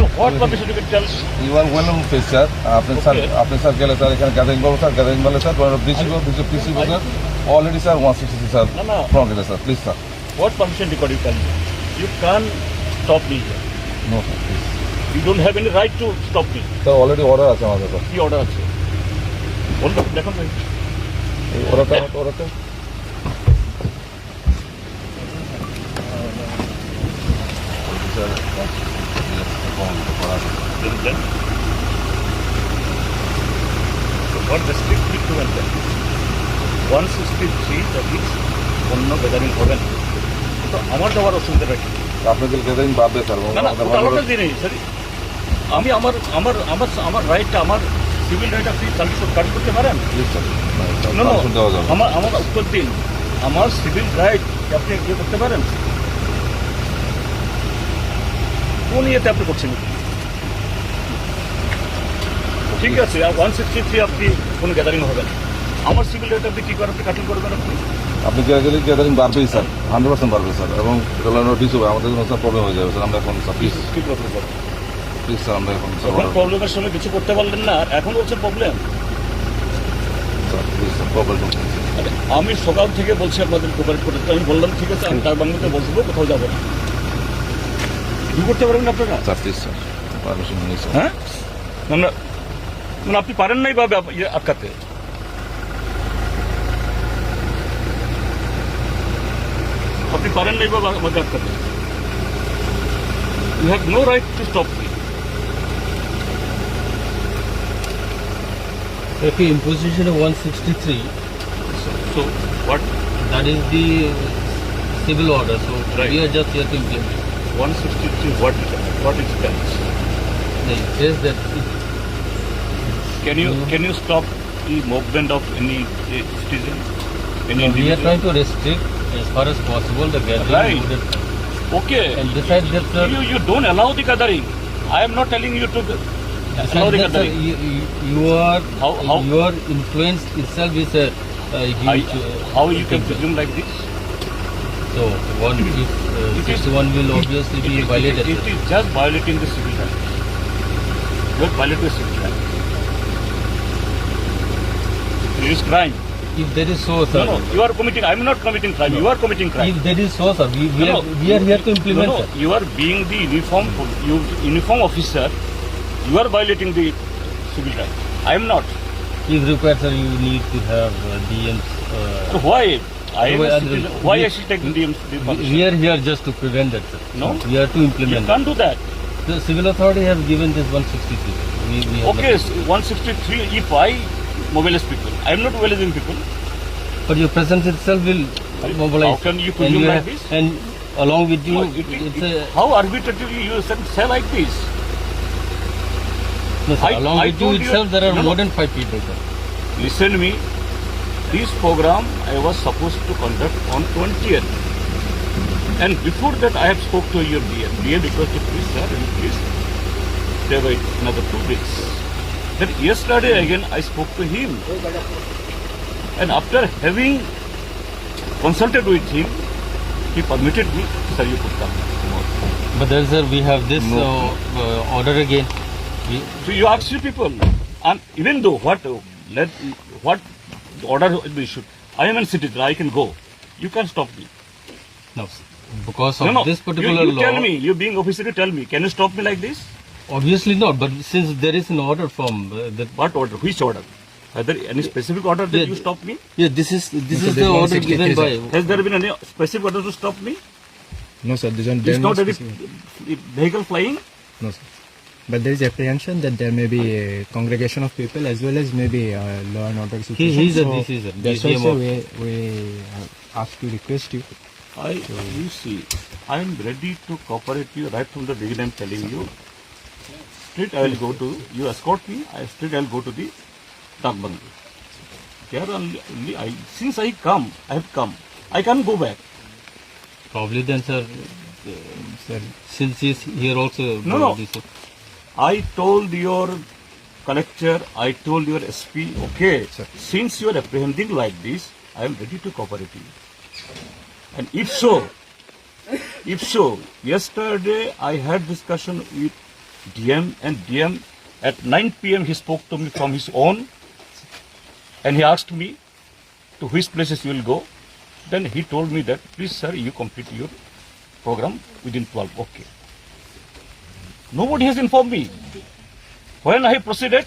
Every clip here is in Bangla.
you what permission you can tell? You are well face sir আপনি স্যার Okay. আপনি স্যার গেলে স্যার এখানে গ্যাদারিং করব স্যার গ্যাদারিং বলে sir DC DC PC sir already sir one sixty sir No, no. Please sir What permission record you tell me? You can't stop me here. Please You don't have any right to stop me. Already order আছে আমাদের কি অর্ডার আছে বলুন দেখুন ভাই এই অর্ডারটা অর্ডারটা Then what restricted to and then? 163 that is অন্য গ্যাদারিং হবে না তো আমার যাওয়ার অসুবিধাটা কি আপনাদের গ্যাদারিং বাদবে স্যার এবং না না ওটা আলাদা জিনিস সরি আমি আমার আমার আমার আমার রাইটটা আমার সিভিল রাইট আপনি চালু কাজ করতে পারেন? স্যার আমার আমার উত্তর দিন আমার সিভিল রাইট আপনি ইয়ে করতে পারেন? কোন ইয়েতে আপনি করছেন? ঠিক আছে ওয়ান সিক্সটি থ্রি আপনি কোনো গ্যাদারিং হবে না। আমার সিভিল রাইট আপনি কী করে আপনি কাটিং করবেন আপনি? আপনি গেলে গ্যাদারিং বাড়বেই স্যার হান্ড্রেড পার্সেন্ট বাড়বে স্যার এবং এটা নোটিস হবে আমাদের জন্য স্যার প্রবলেম হয়ে যাবে স্যার আমরা এখন স্যার প্লিজ কী প্রবলেম পারবেন প্লিজ স্যার আমরা এখন স্যার প্রবলেমের সময় কিছু করতে পারলেন না আর এখন হচ্ছে প্রবলেম স্যার প্রবলেম আমি সকাল থেকে বলছি আপনাদের কোপারেট করতে আমি বললাম ঠিক আছে আমি তার বাংলাতে বসবো কোথাও যাব না। করতে পারবেন আপনারা? স্যার পারমিশন স্যার হ্যাঁ? আমরা মানে আপনি পারেন নাই বা ইয়ে আটকাতে? আপনি পারেন নাই বা আমাকে আটকাতে? You have no right to stop me Okay, imposition of 163, so what that is the civil order, so Right. we are just here to implement. 163 what, what it tells. It says that it, Can you, can you stop the movement of any uh, citizen? Any no, we are trying to restrict as far as possible the gathering. Right. The, okay. And besides that, sir, you, you don't allow the gathering. I am not telling you to allow the gathering. Sir, you, you, are how, how? your influence itself is uh, uh, a, a huge. I, how you can presume like this? So, one, if uh, It is- 61 will obviously be It is- violated. It sir. just violating the civil rights. You are violating the civil rights. It is crime. If there is so, sir. No, no. You are committing. I am not committing crime. You are committing crime. If there is so, sir, we, we, No, are, no. we are here to implement, no, no, sir. you are being the uniform you uniform officer. You are violating the civil right. I am not. If required, sir, you need to have uh, DMs. So Uh, why? I Why a are citizen. the- Why I should take the we, permission? we are here just to prevent that, sir. No. We are to You implement. can't do that. The civil authority have given this 163. We, we have Okay, nothing. s- 163. If I mobilize people, I am not mobilizing people. But your presence itself will How mobilize. can you and presume like have- this? And along with you, No, it, it, it's it- a, how arbitrarily you say, say like this? no, sir, I- along I with you told you- itself, there are no, more than five people, sir. Listen me. This program I was supposed to conduct on 20th. And before that I have spoke to your DM. DM requested please sir, you please stay wait another two weeks. Then yesterday again I spoke to him. And after having consulted with him, he permitted me, sir you could come tomorrow. But then, sir, we have this No. uh, uh, order again. We, So you ask your people, and even though what let what order we should, I am a citizen, I can go. You can't stop me. no, because of no, no. this particular you, you law. tell me, you being officer, you tell me, can you stop me like this? Obviously not, but since there is an order from uh, the What order? Which order? Are there any specific order that Yeah, you stop me? yeah, this is this So is there's the order 163, given by. Has there been any specific order to stop me? No, sir. There's, no- Is there's not any specific- vehicle flying? No, sir. But there is apprehension that there may be a congregation of people as well as maybe a law and order situation. he's a so DC, sir. That's also of- we, we uh, ask you, request you. I, you see, I am ready to cooperate you right from the beginning. I'm telling you. Straight, I will go to you. Escort me. I straight, I will go to the Dagbandi. There only, only I. Since I come, I have come. I can't go back. Probably then, sir. Sir, Since he's here also. No, no. this- I told your collector, I told your SP, okay, Sir. since you are apprehending like this, I am ready to cooperate you. And if so, if so, yesterday I had discussion with DM, and DM at 9 p.m. he spoke to me from his own, and he asked me to which places you will go. Then he told me that, please sir, you complete your program within 12. Okay. Nobody has informed me. When I proceeded,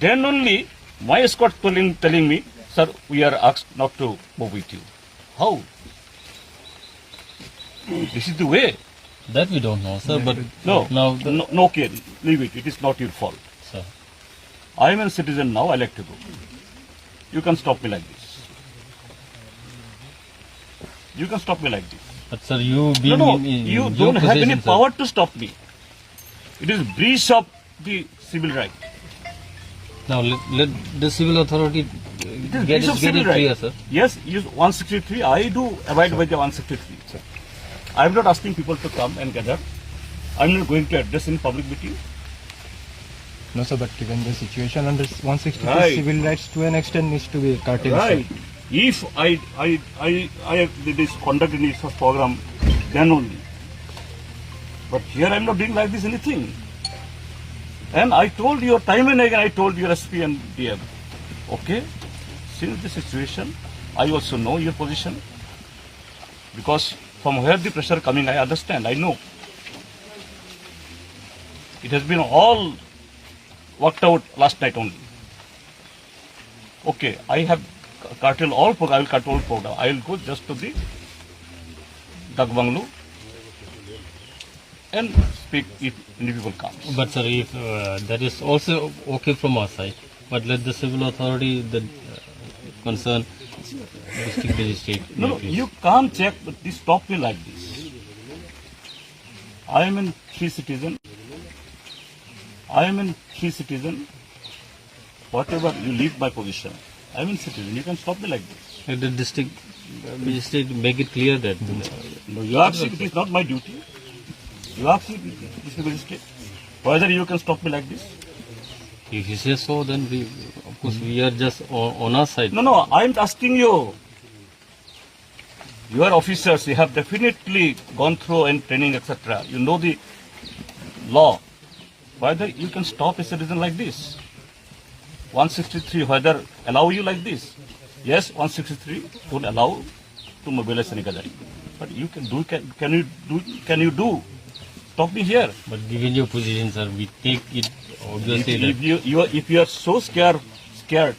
then only my escort telling, telling me, sir, we are asked not to move with you. How? This is the way. That we don't know, sir. But No, now, no, no, okay, leave it. It is not your fault. sir. I am a citizen now. I like to go. You can stop me like this. You can stop me like this. But sir, you No, being no, in, in you don't have any sir. power to stop me. It is breach of the civil right. Now let, let the civil authority uh, It is get breach it, of get civil it right. clear, sir. Yes, use 163. I do abide by the 163. Sir. I am not asking people to come and gather. I am not going to address in public meeting. No, sir, but given the situation under 162, Right. civil rights to an extent needs to be curtailed. sir. Right. If I I I I have did this conduct in this program, then only. But here I am not doing like this anything. And I told you time and again I told your SP and DM. Okay, since the situation, I also know your position. Because from where the pressure coming, I understand, I know. It has been all worked out last night only. Okay, I have cartel all. I will cut all program. I will go just to the Dak Banglu and speak if people comes. But sir, if uh, that is also okay from our side, but let the civil authority, the uh, concerned district magistrate. No, no, you can't check, but this stop me like this. I am a free citizen. I am a free citizen. Whatever you leave my position, I am a citizen. You can stop me like this. Let the district magistrate make it clear that. uh, No, you are saying it is not my duty. You are saying this is mistake. Whether you can stop me like this? If you say so, then we, of course, we are just on, on our side. No, no, I am asking you. You are officers, you have definitely gone through and training, etc. You know the law. Whether you can stop a citizen like this? 163, whether allow you like this? Yes, 163 don't allow to mobilize any gathering. But you can do, can, can you do, can you do? Stop me here. But given your position, sir, we take it If, obviously if that you, you are, if you are so scared, scared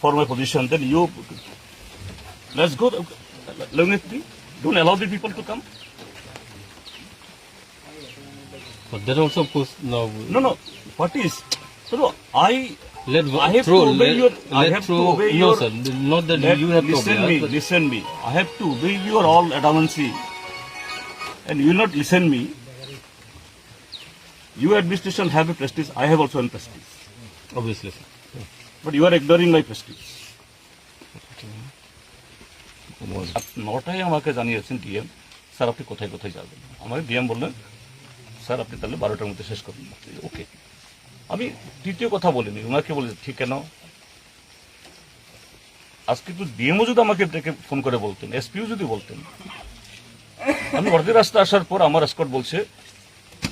for my position, then you let's go. Along with me. Don't allow the people to come. but that also, of course, now No, no. What is? So no, I let I have throw, to obey let, your- I have to throw, obey no, your- sir, not that let, you have to listen me. Listen me. I have to obey your all adamancy, and you will not listen me. You administration have a prestige. I have also a prestige. obviously, sir. But you are ignoring my prestige. নটায় আমাকে জানিয়েছেন ডিএম স্যার আপনি কোথায় কোথায় যাবেন আমাকে ডিএম বললেন স্যার আপনি তাহলে বারোটার মধ্যে শেষ করুন ওকে আমি দ্বিতীয় কথা বলিনি ওনাকে বলে ঠিক কেন আজকে তো ডিএমও যদি আমাকে ডেকে ফোন করে বলতেন এসপিও যদি বলতেন আমি অর্ধেক রাস্তা আসার পর আমার স্কট বলছে,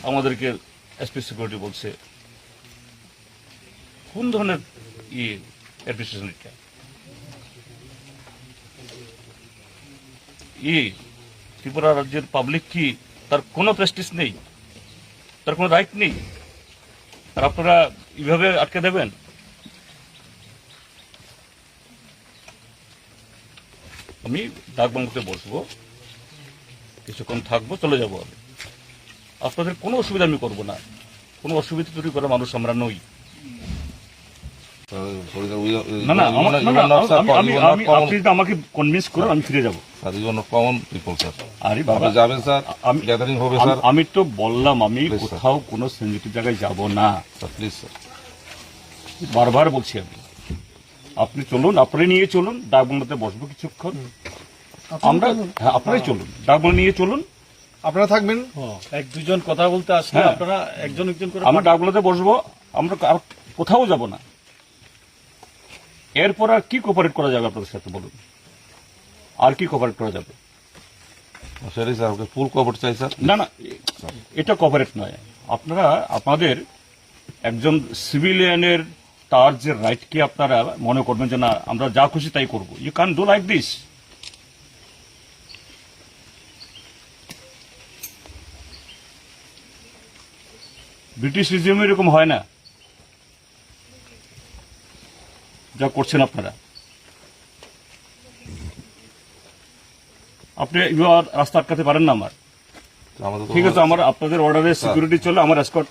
আমাদেরকে এসপি সিকিউরিটি বলছে, কোন ধরনের এটা? ই, ত্রিপুরা রাজ্যের পাবলিক কি তার কোনো প্রেস্টিস নেই? তার কোনো রাইট নেই? আর আপনারা এইভাবে আটকে দেবেন? আমি ডাকবাংলোতে বসবো। কিছুক্ষণ থাকব চলে যাব আমি। আপনাদের কোনো অসুবিধা আমি করব না। কোনো অসুবিধা তৈরি করা মানুষ আমরা নই। না না আপনি আমাকে কনভিন্স করুন আমি ফিরে যাব। কমন আরে বাবা যাবেন স্যার? আমি- গ্যাদারিং হবে স্যার? আমি তো বললাম আমি কোথাও কোনো জায়গায় যাব না। Please sir. বারবার বলছি আমি। আপনি চলুন আপনি নিয়ে চলুন ডাকবাংলাতে বসবো কিছুক্ষণ। আমরা হ্যাঁ আপনারাই চলুন। ডাকবাংলা নিয়ে চলুন। আপনারা থাকবেন। এক দুজন কথা বলতে আসলে হ্যাঁ। আপনারা একজন একজন করে আমরা ডাকবাংলাতে বসবো। আমরা আর কোথাও যাব না। এরপর আর কি কোপারেট করা যাবে আপনাদের সাথে বলুন? আর কি কোপারেট করা যাবে? স্যার ওকে ফুল কভার চাই স্যার। না না এটা কভারেট নয়। আপনারা আপনাদের একজন সিভিলিয়ানের তার যে রাইটকে আপনারা মনে করবেন যে না আমরা যা খুশি তাই করব। You can do like this British রিজিমে এরকম হয় না। যা করছেন আপনারা। আপনি রাস্তা আটকাতে পারেন না আমার। ঠিক আছে আমার আপনাদের অর্ডারে সিকিউরিটি চলে আমার এসকট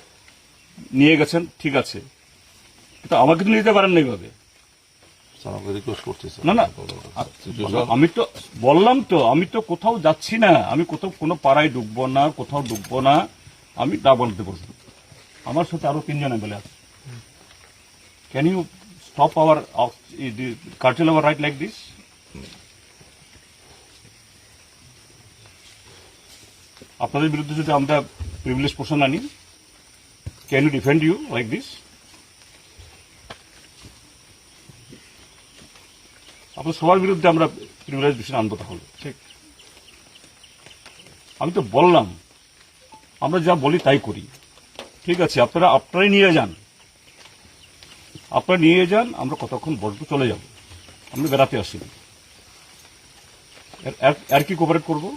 নিয়ে গেছেন ঠিক আছে। কিন্তু আমাকে তো নিতে পারেন না এইভাবে না না আমি তো বললাম তো আমি তো কোথাও যাচ্ছি না। আমি কোথাও কোনো পাড়ায় ঢুকবো না কোথাও ঢুকবো না। আমি তা বলতে বলছি আমার সাথে আরও তিনজন এমএলএ আছে। Can you stop our curtail our right like this আপনাদের বিরুদ্ধে যদি আমরা প্রিভিলেজ পোষণ আনি can you defend you like this আপনার সবার বিরুদ্ধে আমরা প্রিভিলেজ বিষয় আনব তাহলে। ঠিক। আমি তো বললাম আমরা যা বলি তাই করি। ঠিক আছে আপনারা আপনারাই নিয়ে যান। আপনারা নিয়ে যান আমরা কতক্ষণ বসবো চলে যাব। আমরা বেড়াতে আসি। আর- কি কোপারেট করব?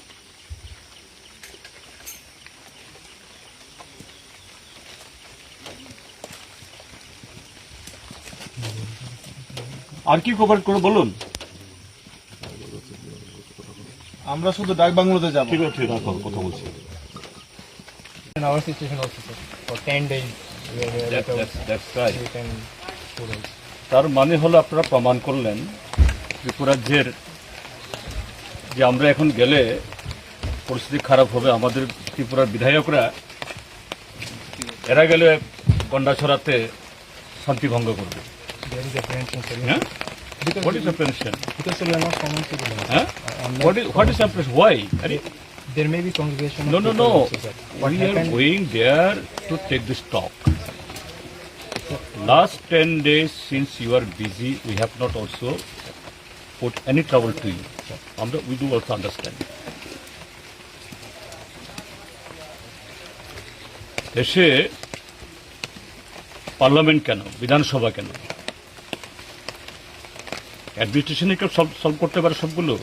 আর কি কোপারেট করব বলুন? আমরা শুধু ডাক বাংলোতে যাব। ঠিক আছে কথা বলছি। For 10 days, That- that's- that's right. food also. তার মানে হলো আপনারা প্রমাণ করলেন ত্রিপুরাজ্যের যে আমরা এখন গেলে পরিস্থিতি খারাপ হবে আমাদের ত্রিপুরার বিধায়করা এরা গেলে গন্ডাছড়াতে শান্তি ভঙ্গ করবে is. হ্যাঁ Because, what is apprehension because we are not common citizens. হ্যাঁ Unlike- what is what is apprehension why আরে There may be congregation No, no, no. What We are going there to take this talk. Last 10 days since you are busy, we have not also put any trouble to you. We do also understand. দেশে পার্লামেন্ট কেন বিধানসভা কেন অ্যাডমিনিস্ট্রেশনে কেউ সলভ করতে পারে সবগুলো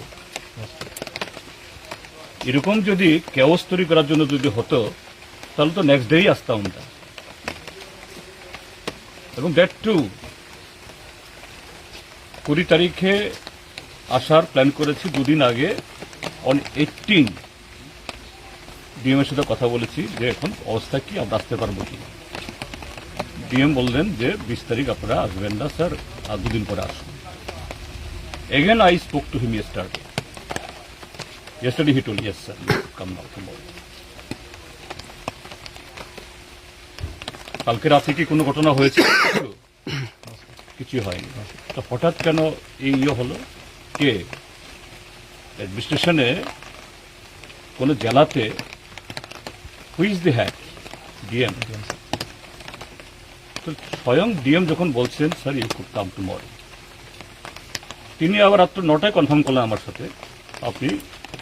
এরকম যদি কেওস তৈরি করার জন্য যদি হতো, তাহলে তো নেক্সট ডেই আসতাম আমরা। এবং দ্যাট টু কুড়ি তারিখে আসার প্ল্যান করেছি দুদিন আগে অন এইটিন ডিএম এর সাথে কথা বলেছি যে এখন অবস্থা কি, আমরা আসতে পারব কি? ডিএম বললেন যে বিশ তারিখ আপনারা আসবেন না, স্যার, আর দুদিন পরে আসুন। Again I spoke to him yesterday Yesterday he told, yes, sir, come now tomorrow. কালকে রাতে কি কোনো ঘটনা হয়েছে? কিছু হয়নি। তো হঠাৎ কেন এই ইয়ে হলো কে অ্যাডমিনিস্ট্রেশনে কোনো জেলাতে হুইজ দি হ্যাড ডিএম তো স্বয়ং ডিএম যখন বলছেন sir you could come tomorrow তিনি আবার রাত্র নটায় কনফার্ম করলেন আমার সাথে আপনি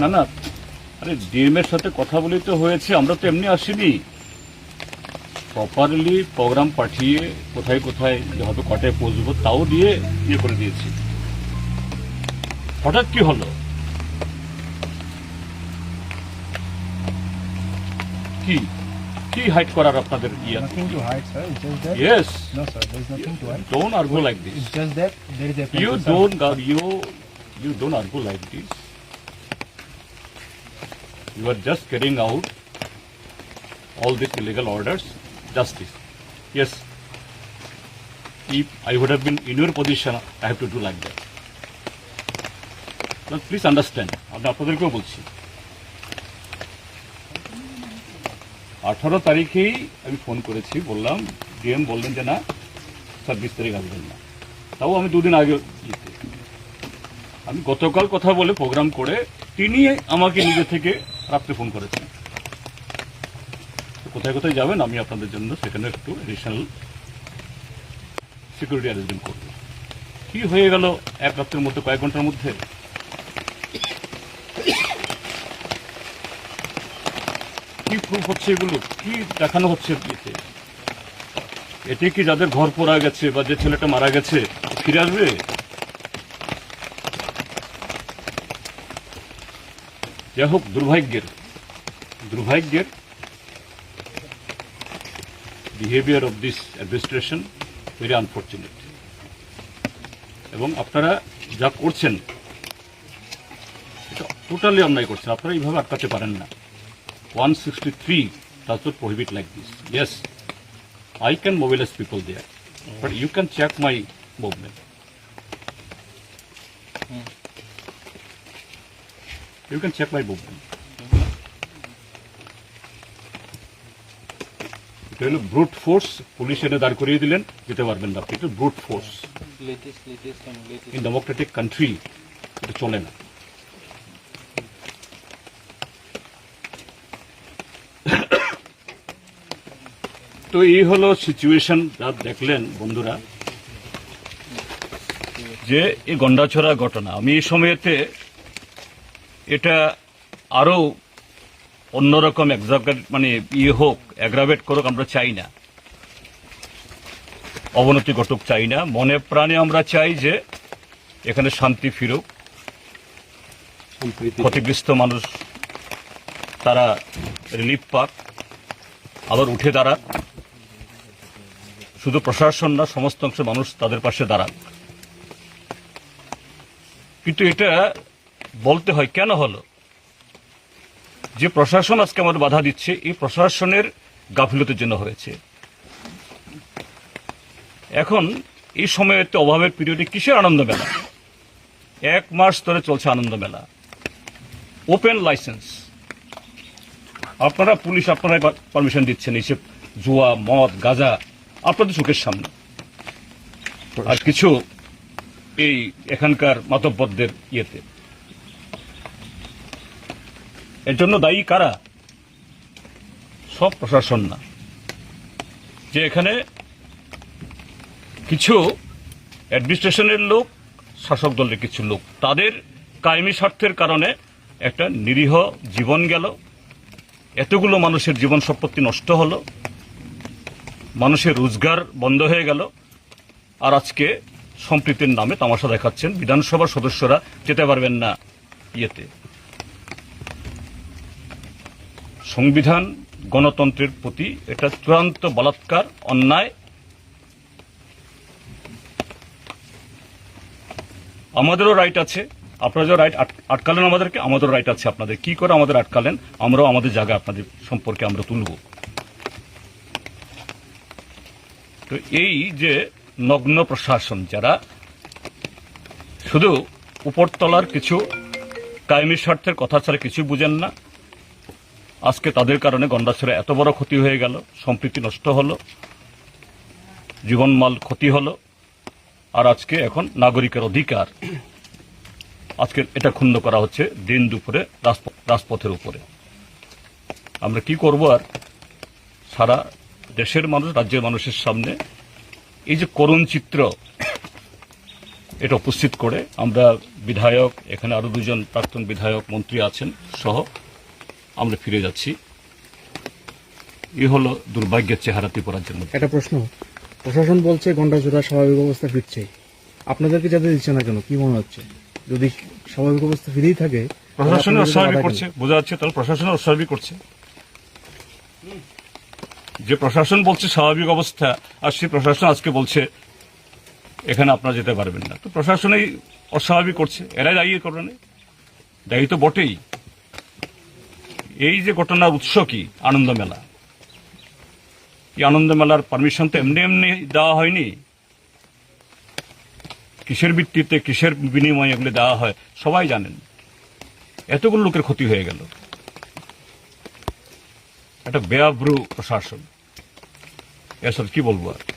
না না। আরে ডিএমের সাথে কথা বলি তো হয়েছে আমরা তো এমনি আসিনি। প্রপারলি প্রোগ্রাম পাঠিয়ে কোথায় কোথায় যে হবে কটায় পৌঁছবো তাও দিয়ে ইয়ে করে দিয়েছি। হঠাৎ কি হলো? কি? কি হাইট করার আপনাদের ইয়ে? কিন্তু height sir it is that yes no You are just carrying out all these illegal orders, justice. Yes. If I would have been in your position, I have to do like that. But please understand, আমি আপনাদেরকেও বলছি আঠারো তারিখেই আমি ফোন করেছি বললাম ডিএম বললেন যে না ছাব্বিশ তারিখ আসবেন না তাও আমি দুদিন আগে আমি গতকাল কথা বলে প্রোগ্রাম করে তিনি আমাকে নিজে থেকে রাত্রে ফোন করেছেন কোথায় কোথায় যাবেন আমি আপনাদের জন্য সেখানে একটু এডিশনাল সিকিউরিটি অ্যারেঞ্জমেন্ট করব। কি হয়ে গেল এক রাত্রের মধ্যে, কয়েক ঘণ্টার মধ্যে? কি প্রুফ হচ্ছে এগুলো? কি দেখানো হচ্ছে এতে? কি যাদের ঘর পোড়া গেছে বা যে ছেলেটা মারা গেছে, ফিরে আসবে? যাই হোক দুর্ভাগ্যের দুর্ভাগ্যের behaviour of this administration very unfortunate এবং আপনারা যা করছেন এটা টোটালি অন্যায় করছেন আপনারা এইভাবে আটকাতে পারেন না 163 does not prohibit like this. Yes, I can mobilize people there, but you can check my movement. You can check my movement. এটা হলো ব্রুট ফোর্স পুলিশ এনে দাঁড় করিয়ে দিলেন। যেতে পারবেন না আপনি এটা brute force in democratic country এটা চলে না। তো এই হলো সিচুয়েশন যা দেখলেন বন্ধুরা। যে এই গন্ডাছড়া ঘটনা আমি এই সময়েতে এটা আরও অন্যরকম এক্সাগার মানে ইয়ে হোক অ্যাগ্রাভেট করুক আমরা চাই না। অবনতি ঘটুক চাই না। মনে প্রাণে আমরা চাই যে এখানে শান্তি ফিরুক। ক্ষতিগ্রস্ত মানুষ তারা রিলিফ পাক আবার উঠে দাঁড়াক। শুধু প্রশাসন না সমস্ত অংশের মানুষ তাদের পাশে দাঁড়াক। কিন্তু এটা বলতে হয়, কেন হলো? যে প্রশাসন আজকে আমাদের বাধা দিচ্ছে, এই প্রশাসনের গাফিলতির জন্য হয়েছে। এখন, এই সময়েতে অভাবের পিরিয়ডে কিসের আনন্দ মেলা? এক মাস ধরে চলছে আনন্দ মেলা। ওপেন লাইসেন্স আপনারা, পুলিশ আপনারাই পারমিশন দিচ্ছেন এইসব জুয়া, মদ, গাজা, আপনাদের চোখের সামনে। আর কিছু এই এখানকার মাতব্বরদের ইয়েতে। এর জন্য দায়ী কারা? সব প্রশাসন না। যে এখানে কিছু অ্যাডমিনিস্ট্রেশনের লোক, শাসক দলের কিছু লোক, তাদের কায়েমি স্বার্থের কারণে একটা নিরীহ জীবন গেল। এতগুলো মানুষের জীবন সম্পত্তি নষ্ট হলো। মানুষের রোজগার বন্ধ হয়ে গেল। আর আজকে সম্প্রীতির নামে তামাশা দেখাচ্ছেন বিধানসভার সদস্যরা, যেতে পারবেন না ইয়েতে। সংবিধান গণতন্ত্রের প্রতি এটা চূড়ান্ত বলাৎকার অন্যায় আমাদেরও রাইট আছে। আপনারা যে রাইট আটকালেন আমাদেরকে, আমাদেরও রাইট আছে আপনাদের। কি করে আমাদের আটকালেন? আমরাও আমাদের জায়গা আপনাদের সম্পর্কে আমরা তুলব। তো এই যে নগ্ন প্রশাসন, যারা শুধু উপরতলার কিছু কায়েমি স্বার্থের কথা ছাড়া কিছু বুঝেন না আজকে তাদের কারণে গন্ডাছড়া এত বড় ক্ষতি হয়ে গেল, সম্প্রীতি নষ্ট হলো, জীবনমাল ক্ষতি হলো, আর আজকে এখন নাগরিকের অধিকার। আজকে এটা ক্ষুণ্ণ করা হচ্ছে দিন দুপুরে রাজপ- রাজপথের উপরে। আমরা কি করব আর? সারা দেশের মানুষ, রাজ্যের মানুষের সামনে এই যে করুণ চিত্র, এটা উপস্থিত করে আমরা বিধায়ক, এখানে আরও দুজন প্রাক্তন বিধায়ক, মন্ত্রী আছেন সহ আমরা ফিরে যাচ্ছি। এ হলো দুর্ভাগ্যের চেহারা ত্রিপুরাজ্যের মধ্যে একটা প্রশ্ন। প্রশাসন বলছে গন্ডাচোরা স্বাভাবিক অবস্থা ফিরছে। আপনাদেরকে যাতে দিচ্ছে না কেন? কি মনে হচ্ছে? যদি স্বাভাবিক অবস্থা ফিরেই থাকে তাহলে প্রশাসনে অস্বাভাবিক করছে। বোঝা যাচ্ছে তাহলে প্রশাসনে অস্বাভাবিক করছে। যে প্রশাসন বলছে স্বাভাবিক অবস্থা আর সেই প্রশাসন আজকে বলছে এখানে আপনারা যেতে পারবেন না। তো প্রশাসনেই অস্বাভাবিক করছে। এরাই দায়ী করবে না দায়ী তো বটেই। এই যে ঘটনার উৎস কি? আনন্দ মেলা এই আনন্দ মেলার পারমিশন তো এমনি এমনি দেওয়া হয়নি? কিসের ভিত্তিতে, কিসের বিনিময়ে এগুলো দেওয়া হয়, সবাই জানেন। এতগুলো লোকের ক্ষতি হয়ে গেল। একটা বেআব্রু প্রশাসন। এসব কি বলব আর?